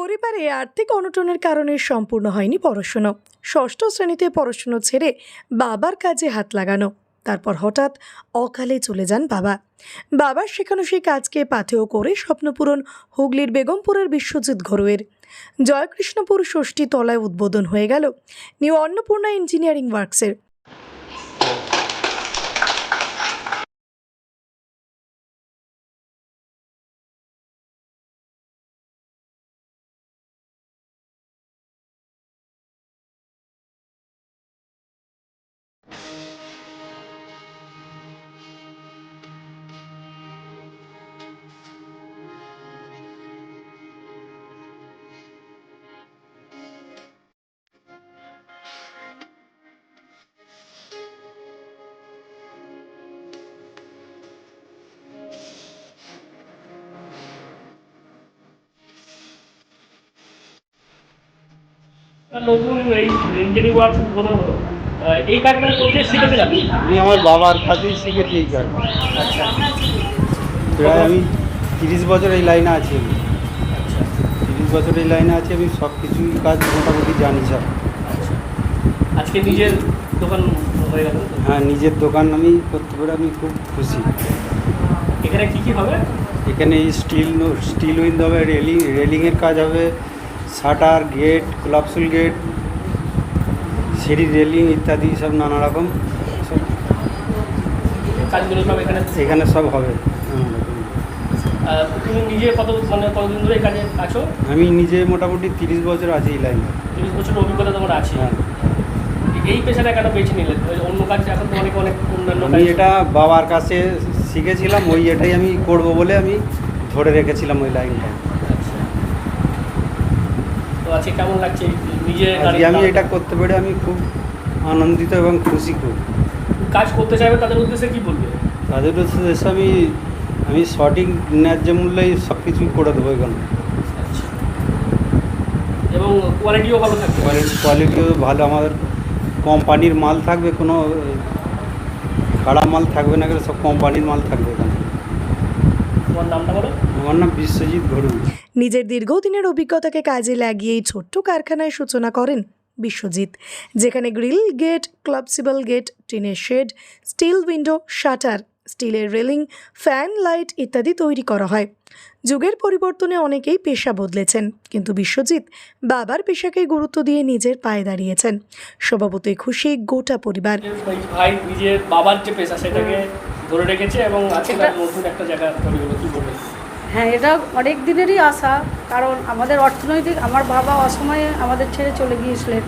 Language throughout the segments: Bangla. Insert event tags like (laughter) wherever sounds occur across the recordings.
পরিবারে আর্থিক অনটনের কারণে সম্পূর্ণ হয়নি পড়াশুনো। ষষ্ঠ শ্রেণীতে পড়াশুনো ছেড়ে বাবার কাজে হাত লাগানো। তারপর হঠাৎ অকালে চলে যান বাবা। বাবার শেখানো সেই কাজকে পাথেয় করে স্বপ্নপূরণ হুগলির বেগমপুরের বিশ্বজিৎ ঘরোয়ের। জয়কৃষ্ণপুর ষষ্ঠী তলায় উদ্বোধন হয়ে গেল নিউ অন্নপূর্ণা ইঞ্জিনিয়ারিং ওয়ার্কসের। নতুন এই ইঞ্জিনিয়ারিং ওয়ার্ক উদ্বোধন এই কাজটা করতে শিখেছিলাম আমি আমার বাবার কাছেই শিখেছি এই কাজ। আচ্ছা প্রায় আমি তিরিশ বছর এই লাইনে আছি আমি। তিরিশ বছর এই লাইনে আছি আমি সব কিছুই কাজ মোটামুটি জানি সব আজকে নিজের দোকান হয়ে গেল। হ্যাঁ নিজের দোকান আমি করতে পেরে আমি খুব খুশি। এখানে কি কি হবে? এখানে স্টিল স্টিল উইন্ড হবে রেলিং রেলিংয়ের কাজ হবে শাটার গেট ক্লাপসুল গেট সিঁড়ি রেলিং ইত্যাদি সব নানা রকম। সব কাজগুলো সব এখানে? এখানে সব হবে। তুমি নিজে কত মানে কতদিন ধরে এই কাজে আছো? আমি নিজে মোটামুটি তিরিশ বছর আছি এই লাইনে। তিরিশ বছর অভিজ্ঞতা তোমার আছে। হ্যাঁ। এই পেশাটা কেন বেছে নিলে? অন্য কাজ এখন অনেক অনেক অন্যান্য আমি এটা বাবার কাছে শিখেছিলাম ওই এটাই আমি করব বলে আমি ধরে রেখেছিলাম ওই লাইনটা। আজকে কেমন লাগছে? নিজে আমি এটা করতে পেরে আমি খুব আনন্দিত এবং খুশি খুব। কাজ করতে চাইবে তাদের উদ্দেশ্যে কি বলবে? তাদের উদ্দেশ্যে আমি আমি সঠিক ন্যায্য মূল্যেই সব কিছুই করে দেবো এখানে। আচ্ছা। এবং কোয়ালিটিও ভালো থাকবে। কোয়ালিটিও ভালো আমাদের কোম্পানির মাল থাকবে কোনো খারাপ মাল থাকবে না গেলে সব কোম্পানির মাল থাকবে এখানে। তোমার নামটা বলো? আমার নাম বিশ্বজিৎ ঘরু নিজের দীর্ঘদিনের অভিজ্ঞতাকে কাজে লাগিয়ে এই ছোট্ট কারখানায় সূচনা করেন বিশ্বজিৎ, যেখানে গ্রিল গেট, ক্লাবসিবল গেট, টিনের শেড, স্টিল উইন্ডো, শাটার, স্টিলের রেলিং, ফ্যান, লাইট ইত্যাদি তৈরি করা হয়। যুগের পরিবর্তনে অনেকেই পেশা বদলেছেন, কিন্তু বিশ্বজিৎ বাবার পেশাকে গুরুত্ব দিয়ে নিজের পায়ে দাঁড়িয়েছেন। স্বভাবতই খুশি গোটা পরিবার। ভাই নিজের বাবার যে পেশা, সেটাকে ধরে রেখেছে এবং আজকে নতুন একটা জায়গা তৈরি হলো। কি হ্যাঁ এটা অনেক দিনেরই আশা কারণ আমাদের অর্থনৈতিক আমার বাবা অসময়ে আমাদের ছেড়ে চলে গিয়েছিলেন।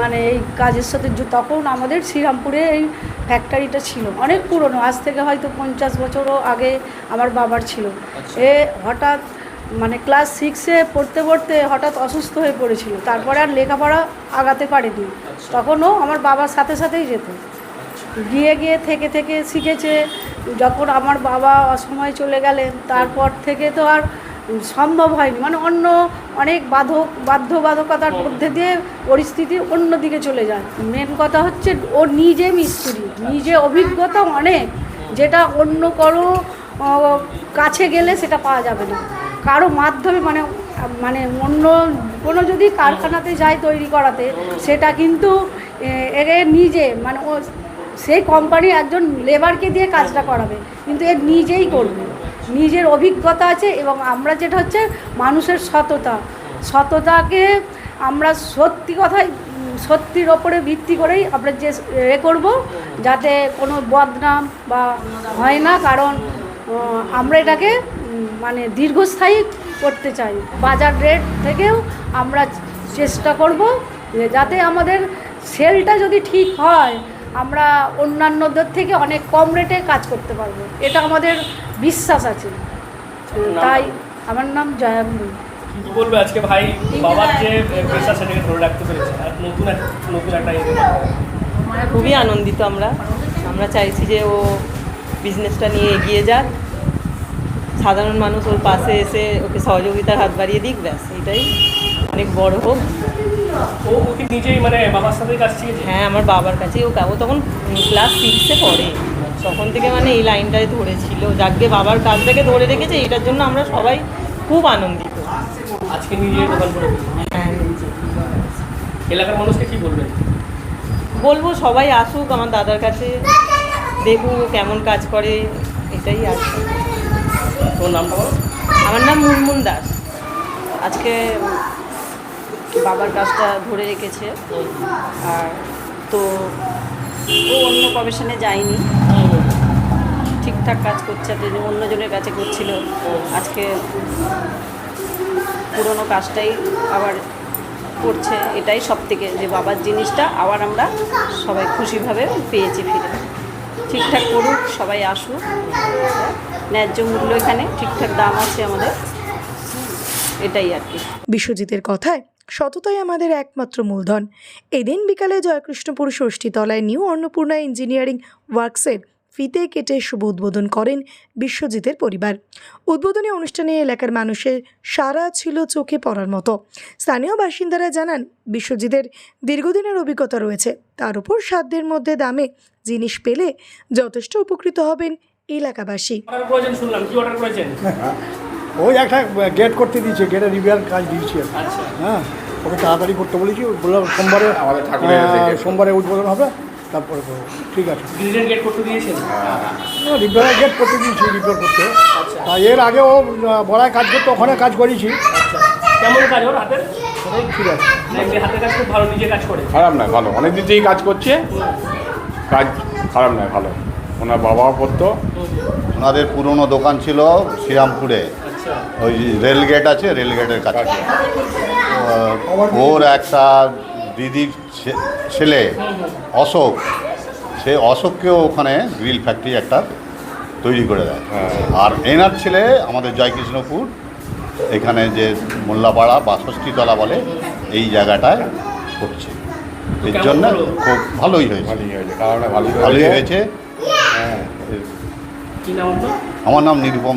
মানে এই কাজের সাথে তখন আমাদের শ্রীরামপুরে এই ফ্যাক্টরিটা ছিল। অনেক পুরনো আজ থেকে হয়তো পঞ্চাশ বছরও আগে আমার বাবার ছিল। আচ্ছা। এ হঠাৎ মানে ক্লাস সিক্সে পড়তে পড়তে হঠাৎ অসুস্থ হয়ে পড়েছিল। তারপরে আর লেখাপড়া আগাতে পারেনি। আচ্ছা। তখনও আমার বাবার সাথে সাথেই যেত। গিয়ে গিয়ে থেকে থেকে শিখেছে। যখন আমার বাবা অসময়ে চলে গেলেন তারপর থেকে তো আর সম্ভব হয়নি। মানে অন্য অনেক বাধক বাধ্যবাধকতার মধ্যে দিয়ে পরিস্থিতি অন্যদিকে চলে যায়। মেন কথা হচ্ছে ও নিজে মিস্ত্রি নিজে অভিজ্ঞতা অনেক। যেটা অন্য কারও কাছে গেলে সেটা পাওয়া যাবে না। কারও মাধ্যমে মানে মানে অন্য কোনো যদি কারখানাতে যায় তৈরি করাতে সেটা কিন্তু এ, নিজে মানে ও সেই কোম্পানি একজন লেবারকে দিয়ে কাজটা করাবে, কিন্তু এর নিজেই করবে। নিজের অভিজ্ঞতা আছে এবং আমরা যেটা হচ্ছে মানুষের সততা। সততাকে আমরা সত্যি কথাই, সত্যির ওপরে ভিত্তি করেই আমরা যে এ করব, যাতে কোনো বদনাম বা হয় না, কারণ আমরা এটাকে মানে দীর্ঘস্থায়ী করতে চাই। বাজার রেট থেকেও আমরা চেষ্টা করব যাতে আমাদের সেলটা যদি ঠিক হয় আমরা অন্যান্যদের থেকে অনেক কম রেটে কাজ করতে পারব। এটা আমাদের বিশ্বাস আছে। তাই আমার নাম জয়াঙ্গী কি বলবে আজকে ভাই? বাবার যে পেশা সেটাকে ধরে রাখতে পেরেছে। আর নতুন নতুন একটা ইয়ে খুবই আনন্দিত আমরা। আমরা চাইছি যে ও বিজনেসটা নিয়ে এগিয়ে যাক। সাধারণ মানুষ ওর পাশে এসে ওকে সহযোগিতার হাত বাড়িয়ে দিক ব্যাস এটাই অনেক বড় হোক। ও কি নিজেই মানে বাবার সাথে কাজ শিখেছে হ্যাঁ আমার বাবার কাছেই ও ও তখন ক্লাস সিক্সে পড়ে। তখন থেকে মানে এই লাইনটায় ধরেছিল। যাকে বাবার কাজটাকে ধরে রেখেছে এটার জন্য আমরা সবাই খুব আনন্দিত। আজকে নিজে দোকান করে হ্যাঁ এলাকার মানুষকে কি বলবেন বলব সবাই আসুক আমার দাদার কাছে দেখুক কেমন কাজ করে এটাই আছে তোর নামটা বলো? আমার নাম মুনমুন দাস। আজকে বাবার কাজটা ধরে রেখেছে। আর তো ও অন্য প্রফেশনে যায়নি। ঠিকঠাক কাজ করছে অন্যজনের কাছে করছিল। আজকে পুরনো কাজটাই আবার করছে। এটাই সব থেকে যে বাবার জিনিসটা আবার আমরা সবাই খুশিভাবে পেয়েছি ফিরে। ঠিকঠাক করুক, সবাই আসুক। ন্যায্য মূল্য এখানে, ঠিকঠাক দাম আছে আমাদের। এটাই আর কি। বিশ্বজিতের কথায় সততাই আমাদের একমাত্র মূলধন। এদিন বিকালে জয়কৃষ্ণপুর ষষ্ঠীতলায় নিউ অন্নপূর্ণা ইঞ্জিনিয়ারিং ওয়ার্কসের ফিতে কেটে শুভ উদ্বোধন করেন বিশ্বজিতের পরিবার। উদ্বোধনী অনুষ্ঠানে এলাকার মানুষের সারা ছিল চোখে পড়ার মতো। স্থানীয় বাসিন্দারা জানান বিশ্বজিতের দীর্ঘদিনের অভিজ্ঞতা রয়েছে। তার উপর সাধ্যের মধ্যে দামে জিনিস পেলে যথেষ্ট উপকৃত হবেন এলাকাবাসী। শুনলাম কি অর্ডার করেছেন (laughs) ওই একটা গেট করতে দিয়েছে গেটে রিপেয়ার কাজ দিয়েছি। আচ্ছা। হ্যাঁ ওকে তাড়াতাড়ি করতে বলেছি বললাম সোমবারে। সোমবারে উদ্বোধন হবে তারপরে করব ঠিক আছে। রিপেয়ার গেট করতে দিয়েছি রিপেয়ার করতে। আচ্ছা। আর এর আগে ও বড়ায় কাজ করতো ওখানে কাজ করেছি। আচ্ছা। কেমন কাজ ওর হাতের? ঠিক আছে। হাতের কাজ খুব ভালো নিজে কাজ করে। খারাপ নয় ভালো। অনেক দিন থেকেই কাজ করছে। কাজ খারাপ নয় ভালো। ওনার বাবাও করতো। ওনাদের পুরনো দোকান ছিল শ্রীরামপুরে। ওই রেলগেট আছে রেলগেটের কাছে। ওর একটা দিদির ছেলে অশোক। সে অশোককেও ওখানে গ্রিল ফ্যাক্টরি একটা তৈরি করে দেয়। আর এনার ছেলে আমাদের জয়কৃষ্ণপুর এখানে যে মোল্লাপাড়া বা ষষ্ঠীতলা বলে এই জায়গাটায় করছে। এর জন্য খুব ভালোই হয়েছে। ভালোই হয়েছে। কারণে ভালোই ভালোই হয়েছে। হয়েছে। হ্যাঁ। আপনার আমার নাম নিরুপম।